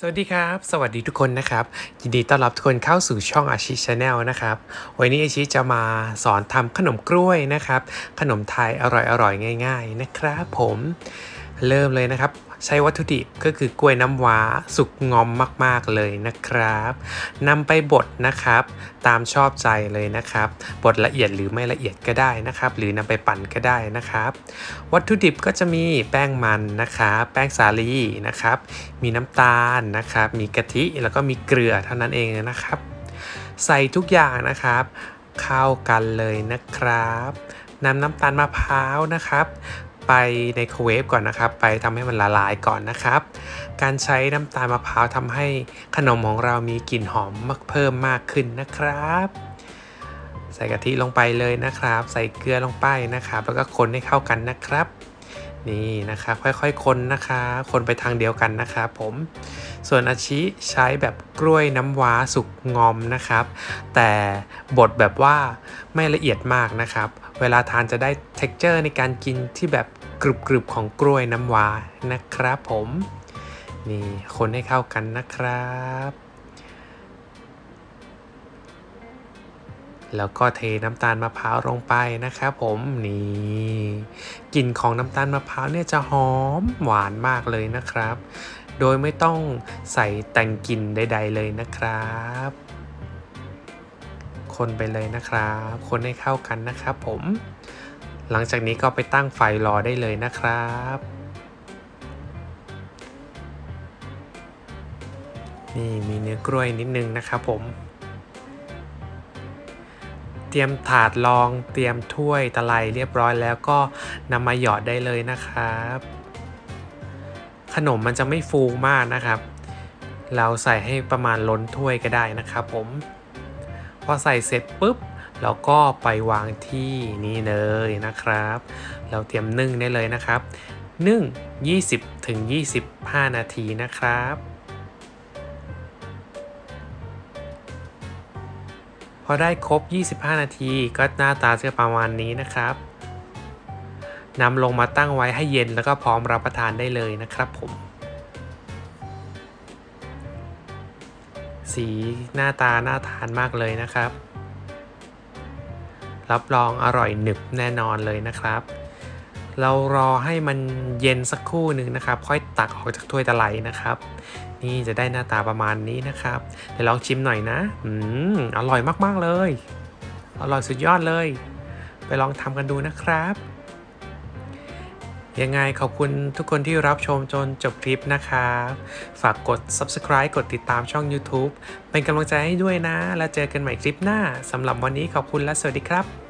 สวัสดีครับ สวัสดีทุกคนนะครับ ยินดีต้อนรับทุกคนเข้าสู่ช่องอาชิชาแนลนะครับ วันนี้อาชิจะมาสอนทำขนมกล้วยนะครับ ขนมไทยอร่อยๆ ง่าย ๆ นะครับ ผม เริ่มเลยนะครับใช้วัตถุดิบก็คือกล้วยน้ำว้าสุกงอมมากๆเลยนะครับนำไปบดนะครับ ตามชอบใจเลยนะครับบดละเอียดหรือไม่ละเอียดก็ได้นะครับ หรือนำไปปั่นก็ได้นะครับ วัตถุดิบก็จะมีแป้งมันนะครับแป้งสาลีนะครับ มีน้ำตาลนะครับ มีกะทิแล้วก็มีเกลือเท่านั้นเองนะครับ ใส่ทุกอย่างนะครับเข้ากันเลยนะครับนำน้ำตาลมะพร้าวนะครับ ไปในโคเวฟก่อนนะครับ ไปทำให้มันละลายก่อนนะครับ การใช้น้ำตาลมะพร้าวทำให้ขนมของเรามีกลิ่นหอมมากเพิ่มมากขึ้นนะครับ ใส่กะทิลงไปเลยนะครับ ใส่เกลือลงไปนะครับ แล้วก็คนให้เข้ากันนะครับ นี่นะครับค่อยๆคนนะคะคนไปทางเดียวกันนะครับผม ส่วนอาชิใช้แบบกล้วยน้ำว้าสุกงอมนะครับ แต่บดแบบว่าไม่ละเอียดมากนะครับ เวลาทานจะได้ t e x t อร์ในการกินที่แบบกรึบๆของกล้วยน้ำว้านะครับผม นี่คนให้เข้ากันนะครับแล้วก็เทน้ำตาลมะพร้าวลงไปนะครับผมนี่กลิ่นของน้ำตาลมะพร้าวเนี่ยจะหอมหวานมากเลยนะครับ โดยไม่ต้องใส่แต่งกลิ่นใด ๆ เลยนะครับ คนไปเลยนะครับ คนให้เข้ากันนะครับผม หลังจากนี้ก็ไปตั้งไฟรอได้เลยนะครับนี่มีเนื้อกล้วยนิดนึงนะครับผม เตรียมถาดรองเตรียมถ้วยตะไลเรียบร้อยแล้วก็นำมาหยอดได้เลยนะครับ ขนมมันจะไม่ฟูมากนะครับ เราใส่ให้ประมาณล้นถ้วยก็ได้นะครับผม พอใส่เสร็จปุ๊บเราก็ไปวางที่นี่เลยนะครับ เราเตรียมนึ่งได้เลยนะครับ นึ่ง 20ถึง25 นาทีนะครับ พอได้ครบ 25 นาทีก็หน้าตาจะประมาณนี้นะครับ นำลงมาตั้งไว้ให้เย็นแล้วก็พร้อมรับประทานได้เลยนะครับผม สีหน้าตาน่าทานมากเลยนะครับ รับรองอร่อยหนึบแน่นอนเลยนะครับ เรารอให้มันเย็นสักครู่หนึ่งนะครับ ค่อยตักออกจากถ้วยตะไลนะครับ นี่จะได้หน้าตาประมาณนี้นะครับเดี๋ยวลองชิมหน่อยนะอืมอร่อยมากๆเลย อร่อยสุดยอดเลย ไปลองทำกันดูนะครับ ยังไงขอบคุณทุกคนที่รับชมจนจบคลิปนะครับฝากกด subscribe กดติดตามช่อง YouTube เป็นกำลังใจให้ด้วยนะ แล้วเจอกันใหม่คลิปหน้าสำหรับวันนี้ขอบคุณและสวัสดีครับ